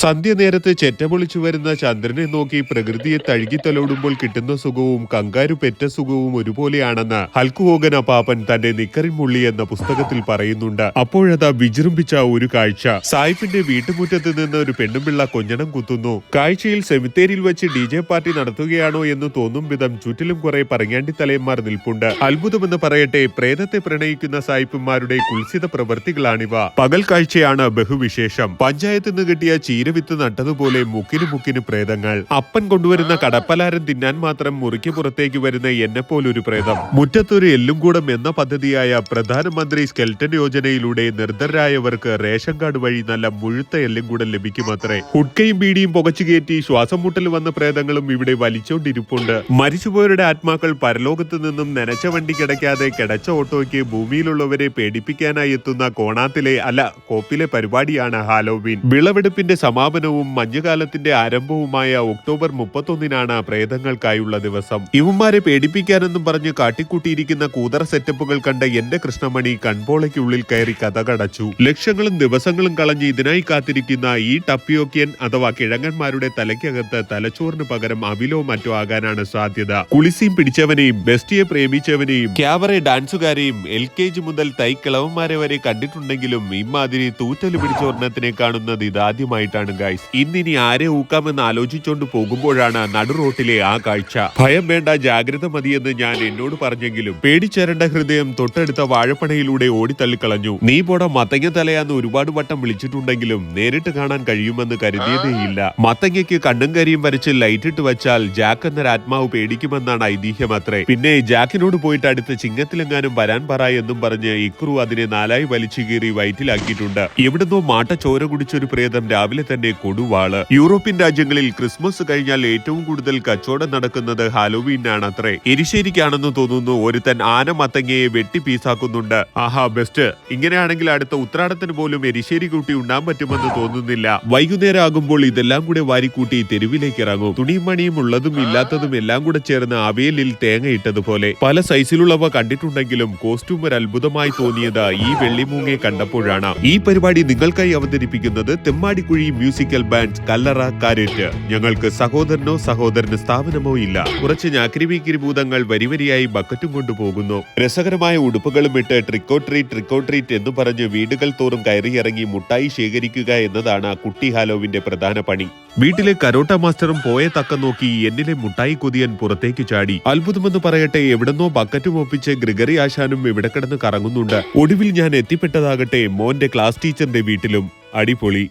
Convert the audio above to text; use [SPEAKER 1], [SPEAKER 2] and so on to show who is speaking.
[SPEAKER 1] സന്ധ്യനേരത്ത് ചെറ്റപൊളിച്ചു വരുന്ന ചന്ദ്രനെ നോക്കി പ്രകൃതിയെ തഴുകിത്തലോടുമ്പോൾ കിട്ടുന്ന സുഖവും കങ്കാരു പെറ്റ സുഖവും ഒരുപോലെയാണെന്ന് ഹൽക്കുഹോഗൻ പാപ്പൻ തന്റെ നിക്കറിൻ മുള്ളി എന്ന പുസ്തകത്തിൽ പറയുന്നുണ്ട്. അപ്പോഴതാ വിജൃംഭിച്ച ഒരു കാഴ്ച. സായിപ്പിന്റെ വീട്ടുമുറ്റത്ത് നിന്ന് ഒരു പെണ്ണുപിള്ള കൊഞ്ഞണം കുത്തുന്നു. കാഴ്ചയിൽ സെമിത്തേരിയിൽ വെച്ച് ഡി ജെ പാർട്ടി നടത്തുകയാണോ എന്ന് തോന്നും വിധം ചുറ്റിലും കുറെ പറങ്ങാണ്ടി തലയന്മാർ നിൽപ്പുണ്ട്. അത്ഭുതമെന്ന് പറയട്ടെ പ്രേതത്തെ പ്രണയിക്കുന്ന സായിപ്പന്മാരുടെ കുൽസിത പ്രവൃത്തികളാണിവ. പകൽ കാഴ്ചയാണ് ബഹുവിശേഷം. പഞ്ചായത്ത് നിന്ന് കിട്ടിയ ചീരവിത്ത് നട്ടതുപോലെ മുക്കിന് മുക്കിന് പ്രേതങ്ങൾ. അപ്പൻ കൊണ്ടുവരുന്ന കടപ്പലാരം തിന്നാൻ മാത്രം മുറിക്ക് പുറത്തേക്ക് വരുന്ന എന്നെ പോലൊരു പ്രേതം. മുറ്റത്തൊരു എല്ലും കൂടം എന്ന പദ്ധതിയായ പ്രധാനമന്ത്രി സ്കെൽട്ടൻ യോജനയിലൂടെ നിർദ്ധരായവർക്ക് റേഷൻ കാർഡ് വഴി നല്ല മുഴുത്ത എല്ലും കൂടം ലഭിക്കുമത്രേ. ഹുഡ്കയും ബീഡിയും പുകച്ചു കയറ്റി ശ്വാസം മുട്ടൽ വന്ന പ്രേതങ്ങളും ഇവിടെ വലിച്ചോണ്ടിരിപ്പുണ്ട്. മരിച്ചുപോയവരുടെ ആത്മാക്കൾ പരലോകത്ത് നിന്നും നനച്ച വണ്ടി കിടക്കാതെ കിടച്ച ഓട്ടോയ്ക്ക് ഭൂമിയിലുള്ളവരെ പേടിപ്പിക്കാനായി എത്തുന്ന കോണാത്തിലെ അല്ല കോപ്പിലെ പരിപാടിയാണ് ഹാലോവീൻ. വിളവെടുപ്പിന്റെ സമാപനവും മഞ്ഞുകാലത്തിന്റെ ആരംഭവുമായ ഒക്ടോബർ മുപ്പത്തൊന്നിനാണ് പ്രേതങ്ങൾക്കായുള്ള ദിവസം. ഇവന്മാരെ പേടിപ്പിക്കാനെന്നും പറഞ്ഞ് കാട്ടിക്കൂട്ടിയിരിക്കുന്ന കൂതറ സെറ്റപ്പുകൾ കണ്ട എന്റെ കൃഷ്ണമണി കൺപോളയ്ക്കുള്ളിൽ കയറി കഥകടച്ചു. ലക്ഷങ്ങളും ദിവസങ്ങളും കളഞ്ഞ് ഇതിനായി കാത്തിരിക്കുന്ന ഈ ടപ്പിയോക്കിയൻ അഥവാ കിഴങ്ങന്മാരുടെ തലയ്ക്കകത്ത് തലച്ചോറിന് പകരം അവിലോ മറ്റോ ആകാനാണ് സാധ്യത. കുളിസിയും പിടിച്ചവനെയും ബെസ്റ്റിയെ പ്രേമിച്ചവനെയും ക്യാബറെ ഡാൻസുകാരെയും എൽ കെ ജി മുതൽ തൈക്കിളവന്മാരെ വരെ കണ്ടിട്ടുണ്ടെങ്കിലും ഇമാതിരി തൂറ്റൽ ഒരെണ്ണത്തിനെ കാണുന്നത് ഇതാദ്യമായിട്ടാണ്. ഗൈസ് ഇന്നിനി ആരെ ഊക്കാമെന്ന് ആലോചിച്ചോണ്ട് പോകുമ്പോഴാണ് നടു റോട്ടിലെ ആ കാഴ്ച. ഭയം വേണ്ട ജാഗ്രത മതിയെന്ന് ഞാൻ എന്നോട് പറഞ്ഞെങ്കിലും പേടിച്ചേരേണ്ട ഹൃദയം തൊട്ടടുത്ത വാഴപ്പണയിലൂടെ ഓടിത്തള്ളിക്കളഞ്ഞു. നീ പോട മത്തങ്ങ തലയാന്ന് ഒരുപാട് വട്ടം വിളിച്ചിട്ടുണ്ടെങ്കിലും നേരിട്ട് കാണാൻ കഴിയുമെന്ന് കരുതിയതേയില്ല മത്തങ്ങയ്ക്ക് കണ്ണും കരിയും വരച്ച് ലൈറ്റിട്ട് വെച്ചാൽ ജാക്ക് എന്നൊരാത്മാവ് പേടിക്കുമെന്നാണ് ഐതിഹ്യം അത്രേ. പിന്നെ ജാക്കിനോട് പോയിട്ട് അടുത്ത ചിങ്ങത്തിലെങ്ങാനും വരാൻ പറ എന്നും പറഞ്ഞ് ഇക്രു അതിനെ നാലായി വലിച്ചു കീറി വയറ്റിലാക്കിയിട്ടുണ്ട്. എവിടുന്നോ മാട്ട ചോര കുടിച്ചൊരു പ്രേതം രാവിലെ തന്നെ കൊടുവാൾ. യൂറോപ്യൻ രാജ്യങ്ങളിൽ ക്രിസ്മസ് കഴിഞ്ഞാൽ ഏറ്റവും കൂടുതൽ കച്ചവടം നടക്കുന്നത് ഹാലോവീനാണ് അത്രേ എരിശ്ശേരിക്കാണെന്ന് തോന്നുന്നു ഒരുത്തൻ ആന മത്തങ്ങയെ വെട്ടി പീസാക്കുന്നുണ്ട്. ആഹാ ബെസ്റ്റ്. ഇങ്ങനെയാണെങ്കിൽ അടുത്ത ഉത്രാടത്തിന് പോലും എരിശ്ശേരി കൂട്ടി ഉണ്ടാൻ പറ്റുമെന്ന് തോന്നുന്നില്ല. വൈകുന്നേരം ആകുമ്പോൾ ഇതെല്ലാം കൂടെ വാരിക്കൂട്ടി തെരുവിലേക്ക് ഇറങ്ങും. തുണിയും മണിയും ഉള്ളതും ഇല്ലാത്തതും എല്ലാം കൂടെ ചേർന്ന് അവയലിൽ തേങ്ങ ഇട്ടതുപോലെ. പല സൈസിലുള്ളവ കണ്ടിട്ടുണ്ടെങ്കിലും കോസ്റ്റ്യൂം ഒരു അത്ഭുതമായി തോന്നിയത് ഈ വെള്ളിമൂങ്ങയെ കണ്ടപ്പോഴാണ്. ഈ പരിപാടി നിങ്ങൾക്കായി അവതരിപ്പിക്കുന്നത് Themmadikuzhi musical band Kallara carrot. ഞങ്ങൾക്ക് സഹോദരനോ സഹോദരന് സ്ഥാപനമോ ഇല്ല. കുറച്ച് ഞാക്രിവീക്കിരി ഭൂതങ്ങൾ വരിവരിയായി ബക്കറ്റും കൊണ്ടുപോകുന്നു. രസകരമായ ഉടുപ്പുകളും ഇട്ട് ട്രിക്കോ ട്രീറ്റ് ട്രിക്കോ ട്രീറ്റ് എന്ന് പറഞ്ഞ് വീടുകൾ തോറും കയറിയിറങ്ങി മുട്ടായി ശേഖരിക്കുക എന്നതാണ് കുട്ടി ഹാലോവിന്റെ പ്രധാന പണി. വീട്ടിലെ കരോട്ട മാസ്റ്ററും പോയ തക്കം നോക്കി എന്നിലെ മുട്ടായി കൊതിയൻ പുറത്തേക്ക് ചാടി. അത്ഭുതമെന്ന് പറയട്ടെ എവിടെന്നോ ബക്കറ്റും ഒപ്പിച്ച് ഗ്രിഗറി ആശാനും ഇവിടെ കിടന്ന് കറങ്ങുന്നുണ്ട്. ഒടുവിൽ ഞാൻ എത്തിപ്പെട്ടതാകട്ടെ മോന്റെ ക്ലാസ് ടീച്ചറിന്റെ വീട്ടിലും. അടിപൊളി.